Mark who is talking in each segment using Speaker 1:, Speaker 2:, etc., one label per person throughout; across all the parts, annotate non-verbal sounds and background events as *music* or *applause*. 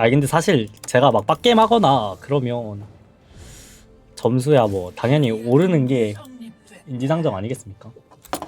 Speaker 1: 어. 아 근데 사실 제가 막 빡게임 하거나 그러면 점수야 뭐 당연히 오르는 게 인지상정 아니겠습니까?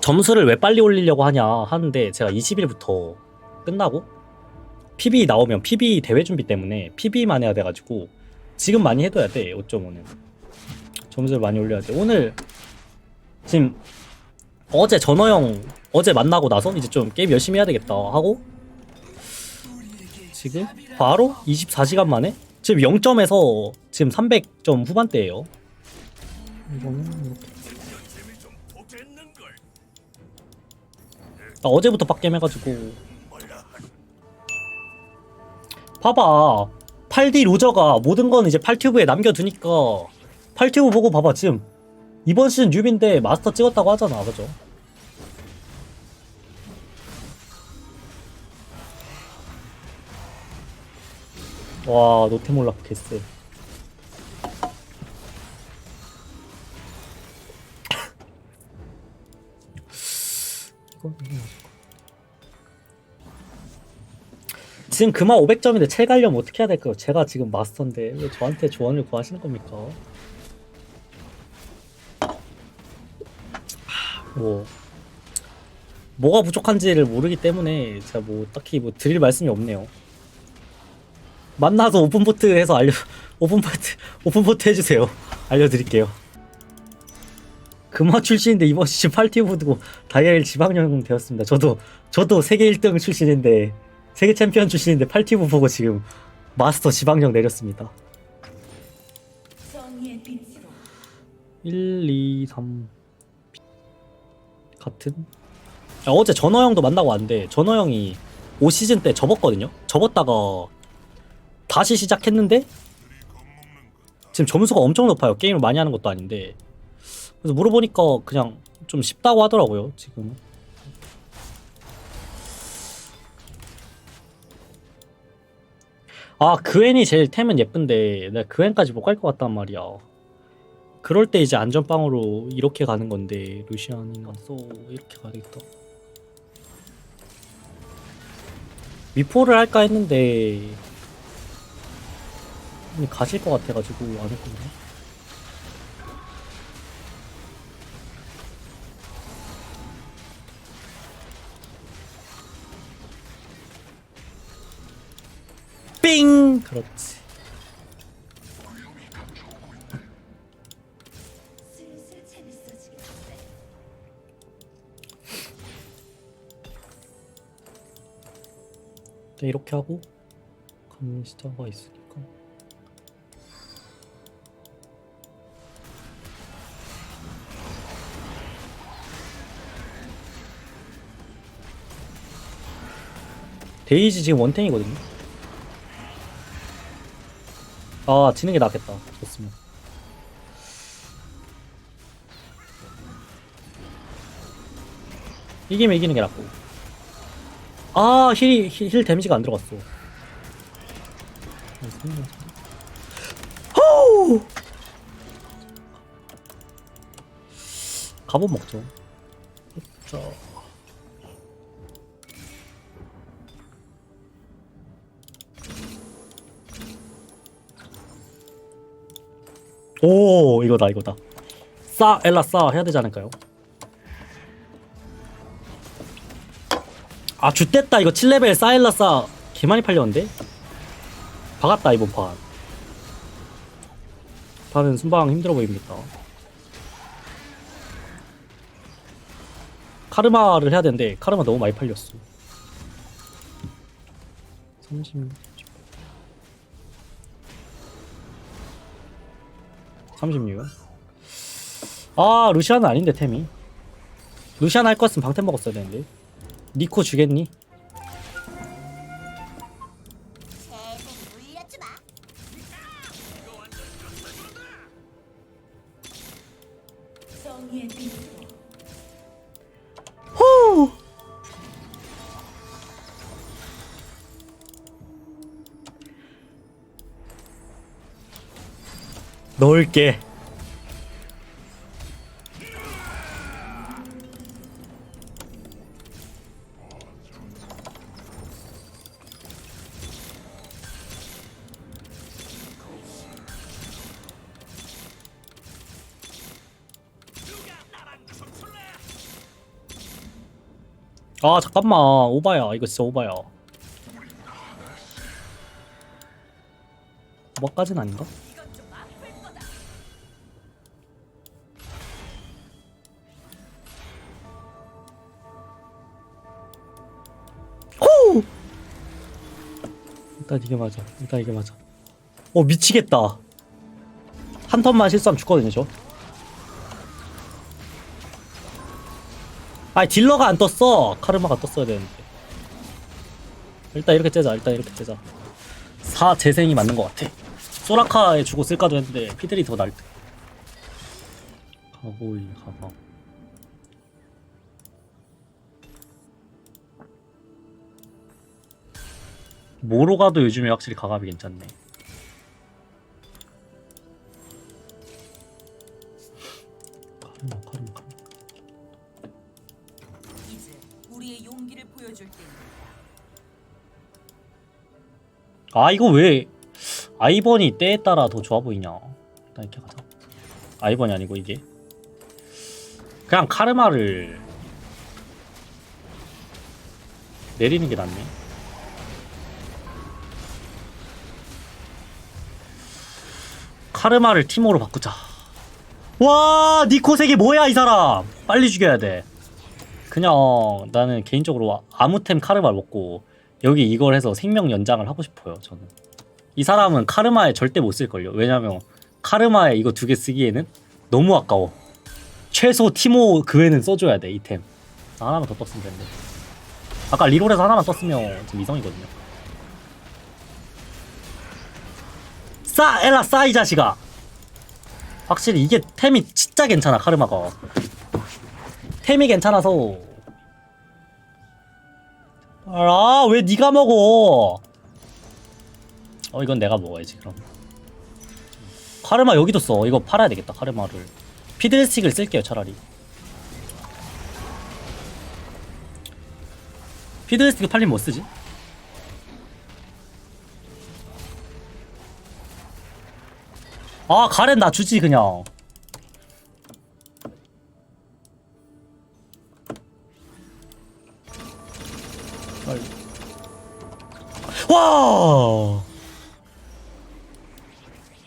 Speaker 1: 점수를 왜 빨리 올리려고 하냐 하는데 제가 20일부터 끝나고 PB 나오면 PB 대회 준비 때문에 PB만 해야 돼가지고 지금 많이 해둬야 돼 5.5는 점수를 많이 올려야 돼 오늘 지금 어제 전화형 어제 만나고 나서 이제 좀 게임 열심히 해야 되겠다 하고 지금? 바로 24시간 만에? 지금 0점에서 지금 300점 후반대예요. 이거는 이렇게. 나 어제부터 빡겜 해가지고. 봐봐. 8D 로저가 모든 건 이제 8튜브에 남겨두니까 8튜브 보고 봐봐 지금. 이번 시즌 뉴비인데 마스터 찍었다고 하잖아 그죠? 와 노테몰락 개쎄 지금 그만 500점인데 첼 가려면 어떻게 해야 될까요? 제가 지금 마스터인데 왜 저한테 조언을 구하시는 겁니까? 하, 뭐 뭐가 부족한지를 모르기 때문에 제가 뭐 딱히 뭐 드릴 말씀이 없네요. 만나서 오픈보트 해서 알려 *laughs* 오픈보트 오픈보트 해주세요. 알려드릴게요. 금화 출신인데 이번 시즌 8티브 두고 다이아일 지방령 되었습니다. 저도 저도 세계 1등 출신인데 세계 챔피언 출신인데 8티브 보고 지금 마스터 지방령 내렸습니다.
Speaker 2: 정의의 빛으로
Speaker 1: 1, 2, 3 같은? 아, 어제 전어형도 만나고 왔는데 전어형이 5시즌 때 접었거든요? 접었다가 다시 시작했는데 지금 점수가 엄청 높아요. 게임을 많이 하는 것도 아닌데 그래서 물어보니까 그냥 좀 쉽다고 하더라고요. 지금 아 그웬이 제일 템은 예쁜데 내가 그웬까지 못 갈 것 같단 말이야. 그럴 때 이제 안전빵으로 이렇게 가는 건데 루시안이나 써 이렇게 가야겠다. 미포를 할까 했는데 근데 가실 것 같아가지고 안 했거든요. 삥! 그렇지. 네, 이렇게 하고 감시자가 있으니까 데이지 지금 원탱이거든요 아 지는 게 낫겠다 좋습니다 이기면 이기는 게 낫고 아 힐이 힐, 힐 데미지가 안 들어갔어. 호우! 갑옷 먹죠. 자. 오 이거다 이거다. 싸 엘라 싸 해야 되지 않을까요? 아 좆됐다 이거 7레벨 사일라사 개 많이 팔렸는데? 박았다 이번 판 판은 순방 힘들어 보입니다 카르마를 해야 되는데 카르마 너무 많이 팔렸어 30 36. 아 루시아는 아닌데 템이 루시안 할 거였으면 방템 먹었어야 되는데 니코 주겠니? 넣을게. 아 잠깐만 오바야 이거 진짜 오바야 오바까진 아닌가? 일단 이게 맞아. 일단 이게 맞아. 어 미치겠다. 한 턴만 실수하면 죽거든요 저. 아니 딜러가 안 떴어. 카르마가 떴어야 되는데. 일단 이렇게 째자. 일단 이렇게 째자. 4 재생이 맞는 것 같아. 소라카에 주고 쓸까도 했는데 피들이 더 나을 듯 가보이 가봐 뭐로 가도 요즘에 확실히 가감이 괜찮네. 카르마 카르마 카르마.
Speaker 2: 이제 우리의 용기를 보여줄 때입니다.
Speaker 1: 아 이거 왜 아이번이 때에 따라 더 좋아 보이냐? 일단 이렇게 가자. 아이번이 아니고 이게. 그냥 카르마를 내리는 게 낫네 카르마를 티모로 바꾸자. 와 니코색이 뭐야 이 사람? 빨리 죽여야 돼. 그냥 나는 개인적으로 아무템 카르마를 먹고 여기 이걸 해서 생명 연장을 하고 싶어요 저는. 이 사람은 카르마에 절대 못 쓸걸요. 왜냐면 카르마에 이거 두 개 쓰기에는 너무 아까워. 최소 티모 그 외는 써줘야 돼 이템. 하나만 더 떴으면 되는데. 아까 리롤에서 하나만 썼으면 지금 이성이거든요 싸 엘라 싸 이 자식아. 확실히 이게 템이 진짜 괜찮아 카르마가. 템이 괜찮아서. 아왜 네가 먹어? 어 이건 내가 먹어야지 그럼. 카르마 여기도 써. 이거 팔아야 되겠다 카르마를. 피들스틱을 쓸게요 차라리. 피들스틱 팔리면 뭐 쓰지? 아 가렌 나 주지 그냥. 와!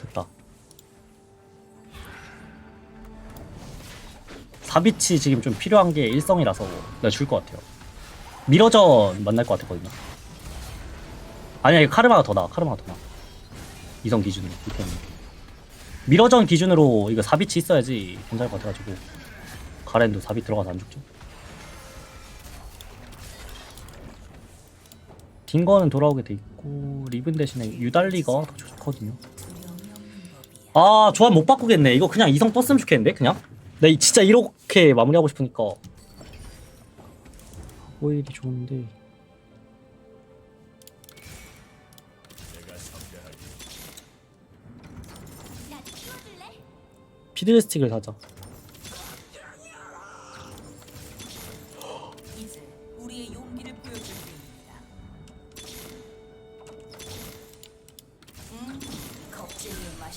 Speaker 1: 됐다. 사비치 지금 좀 필요한 게 일성이라서 내가 줄것 같아요. 미러전 만날 것 같았거든요 아니야 이거 카르마가 더 나아 카르마가 더 나아. 이성 기준으로 이템은 미러전 기준으로 이거 사비치 있어야지 괜찮을 것 같아가지고. 가렌도 사비 들어가서 안 죽죠? 딩거는 돌아오게 돼 있고 리븐 대신에 유달리가 더 좋거든요. 아 조합 못 바꾸겠네. 이거 그냥 이성 떴으면 좋겠는데 그냥? 나 이- 진짜 이렇게 마무리하고 싶으니까. 오일이 좋은데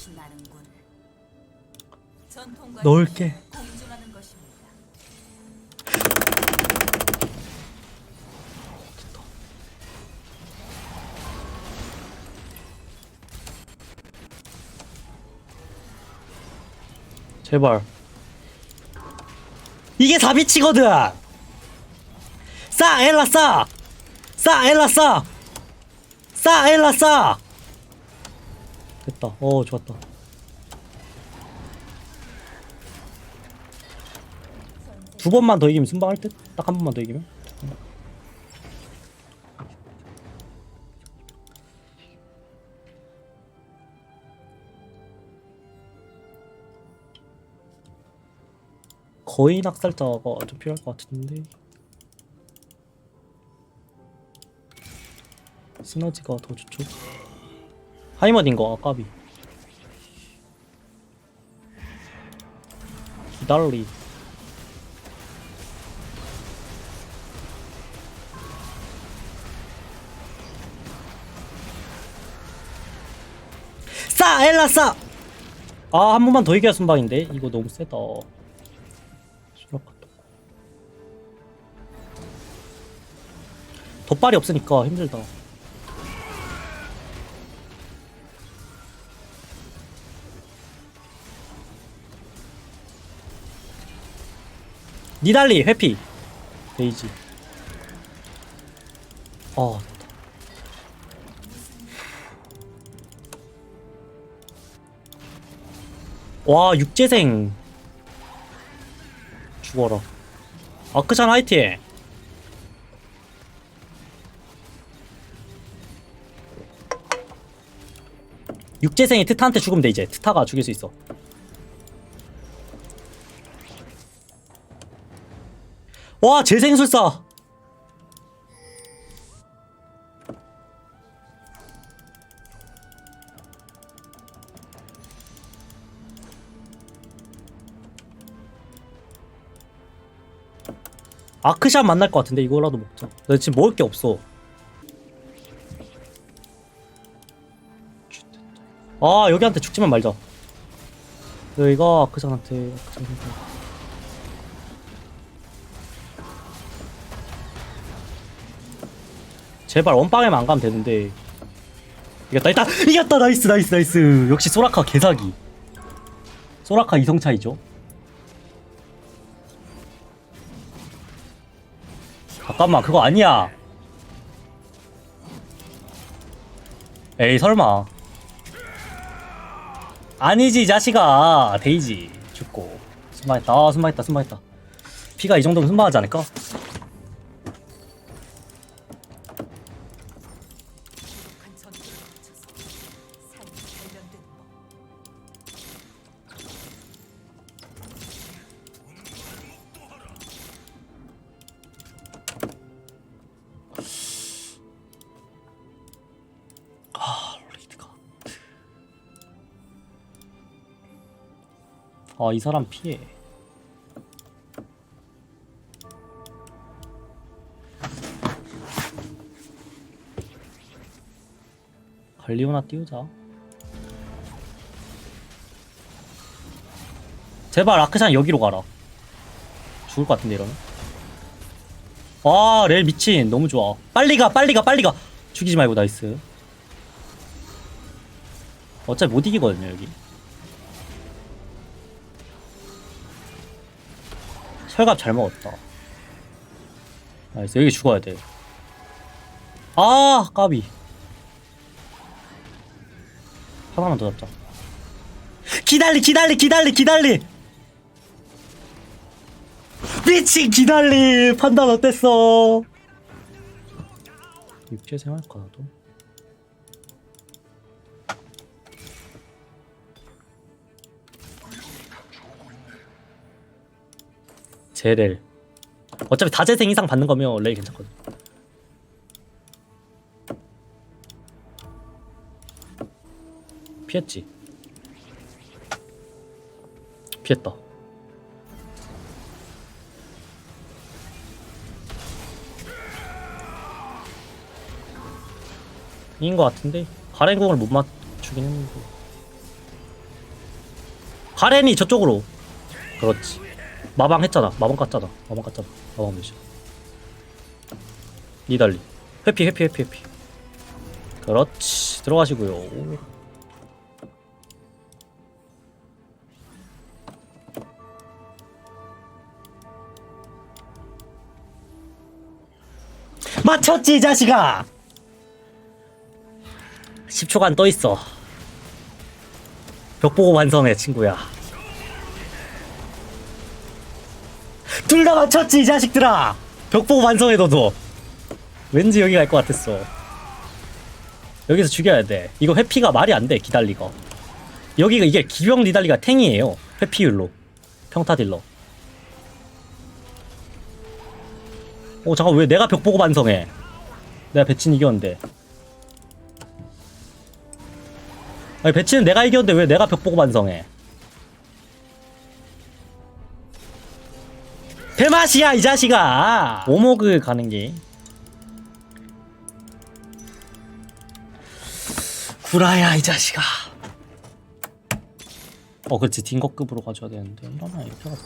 Speaker 2: 이 나는군. 전통과
Speaker 1: 넣을게. 제발 이게 사비치거든 싸 엘라 싸! 싸 엘라 싸! 싸 엘라 싸! 됐다 어 좋았다 두 번만 더 이기면 순방할 듯? 딱 한 번만 더 이기면? 거의 낙살자가 좀 필요할 것 같은데. 시너지가 더 좋죠. 하이머딘 거 아까비. 기달리. 싸 엘라 싸! 아 한 번만 더 이겨야 순방인데. 이거 너무 세다 덧발이 없으니까 힘들다. 니달리 회피. 데이지. 어. 와 육재생. 죽어라. 아크찬 화이팅 육재생이 트타한테 죽으면 돼 이제. 트타가 죽일 수 있어. 와 재생술사! 아크샷 만날 것 같은데 이거라도 먹자. 나 지금 먹을 게 없어 아 여기한테 죽지만 말자. 여기가 아크샷한테 아크샷한테 제발 원빵에만 안 가면 되는데. 이겼다 이겼다 이겼다! 나이스 나이스 나이스. 역시 소라카 개사기. 소라카 이성차이죠. 잠깐만 그거 아니야. 에이 설마 아니지 이 자식아. 데이지. 죽고. 순방했다. 아 순방했다. 순방했다. 피가 이 정도면 순방하지 않을까? 아 이 사람 피해. 갈리오나 띄우자. 제발 아크산 여기로 가라. 죽을 것 같은데 이러면? 아렐 미친. 너무 좋아. 빨리 가 빨리 가 빨리 가. 죽이지 말고 나이스. 어차피 못 이기거든요 여기 철갑 잘 먹었다. 나이스 여기 죽어야 돼 아 까비. 하나만 더 잡자. 기달리 기달리 기달리 기달리! 미친 기달리! 판단 어땠어? 육체 생활까 나도 제렐 어차피 다재생 이상 받는 거면 레이 괜찮거든. 피했지. 피했다. 이긴 거 같은데? 가렌공을 못 맞추긴 했는데. 가렌이 저쪽으로. 그렇지 마방 했잖아. 마방 깠잖아. 마방 깠잖아. 마방 몇이야? 니달리. 회피, 회피, 회피, 회피. 그렇지. 들어가시고요. 맞췄지, 이 자식아! 10초간 떠 있어. 벽 보고 완성해, 친구야. 둘 다 맞췄지 이 자식들아. 벽 보고 완성해 너도. 왠지 여기 갈 것 같았어. 여기서 죽여야 돼. 이거 회피가 말이 안 돼 기달리가 여기가 이게 기병 니달리가 탱이에요 회피율로. 평타 딜러. 어 잠깐 왜 내가 벽 보고 완성해? 내가 배친 이겼는데. 아니 배치는 내가 이겼는데 왜 내가 벽 보고 완성해 배맛이야 이 자식아. 뭐 오목을 가는 게? 구라야 이 자식아. 어 그렇지 딩거급으로 가져야 되는데. 이러면 이렇게 가서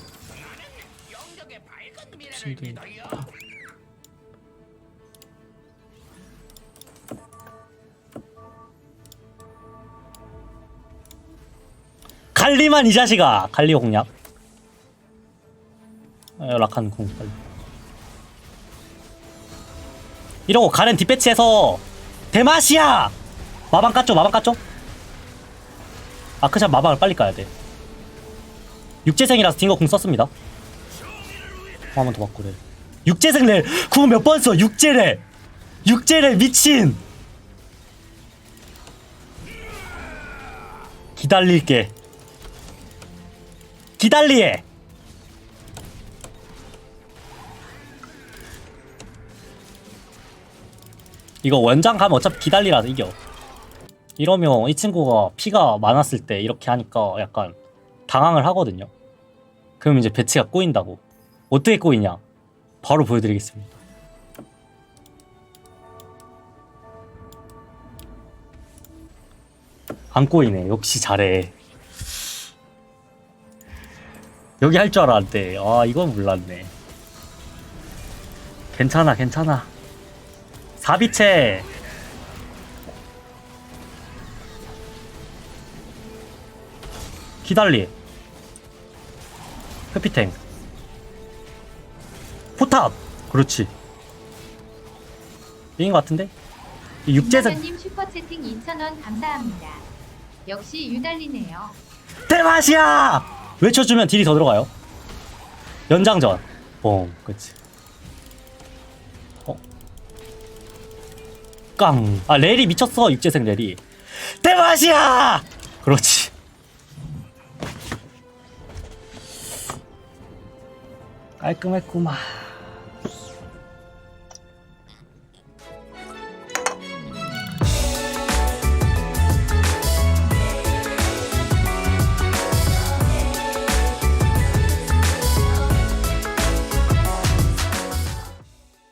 Speaker 1: 갈리만 이 자식아. 갈리 공략 아, 라칸 궁 빨리. 이러고 가렌 뒷배치해서 대마시야! 마방 깠죠 마방 깠죠? 아크샷 마방을 빨리 까야 돼. 육재생이라서 딩거 궁 썼습니다. 한 번더 맞고 래. 육재생 렐 궁 몇 번 써? 육재렐 육재렐 미친! 기다릴게. 기다리에 이거 원장 가면 어차피 기다리라서 이겨. 이러면 이 친구가 피가 많았을 때 이렇게 하니까 약간 당황을 하거든요. 그럼 이제 배치가 꼬인다고. 어떻게 꼬이냐? 바로 보여드리겠습니다. 안 꼬이네. 역시 잘해. 여기 할 줄 알았는데. 아 이건 몰랐네. 괜찮아 괜찮아 사비체 기달리 회피탱 포탑 그렇지 이긴 것 같은데 이 육재생
Speaker 3: 님 슈퍼채팅 2,000원 감사합니다. 역시 유달리네요.
Speaker 1: 대맛이야! 외쳐주면 딜이 더 들어가요. 연장전. 뻥. 그치. 깡. 아, 렐이 미쳤어. 육재생 렐이. 대맛이야! 그렇지. 깔끔했구만.